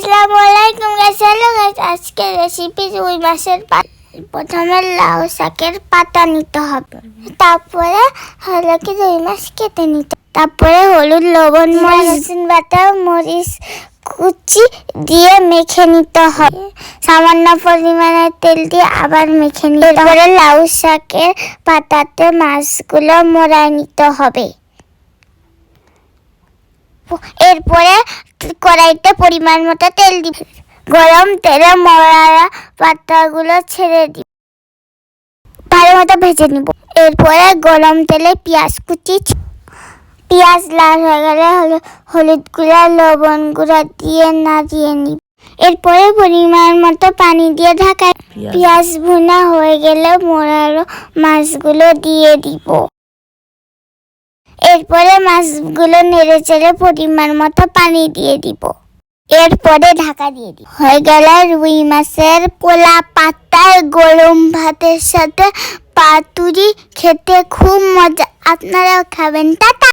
আসসালামু আলাইকুম গাইস আজকে রেসিপি রুই মাছের পাত প্রথমে লাউ শাকের পাতা নিতে হবে। তারপরে হলো কি রুই মাছ কেটে নিতে তারপরে হলুদ লবণ মরিচ বাটা মরিচ কুচি দিয়ে মেখে নিতে হবে। সামান্য পরিমাণে তেল দিয়ে আবার মেখে নিতে তারপরে লাউ শাকের পাতাতে মাছগুলো মোড়ায় নিতে হবে। এরপরে কড়াইতে পরিমাণ মতো তেল দিবে গরম তেলে মরা পাতাগুলো ছেড়ে দিব ভালো মতো ভেজে নিব। এরপরে গরম তেলে পেঁয়াজ কুচি পেঁয়াজ লাল হয়ে গেলে হলু- হলুদ গুঁড়া লবণ গুঁড়া দিয়ে নাড়িয়ে নিব। এরপরে পরিমাণ মতো পানি দিয়ে ঢাকা পেঁয়াজ। ভুনা হয়ে গেলে মোড়ানো মাছগুলো দিয়ে দিব। এরপরে মাছগুলো নেড়ে চেড়ে পরিমাণ মতো পানি দিয়ে দিব। এরপরে ঢাকা দিয়ে দিব। হয়ে গেল রুই মাছের পোলা পাতার গরম ভাতের সাথে পাতুরি খেতে খুব মজা। আপনারাও খাবেন। টাটা!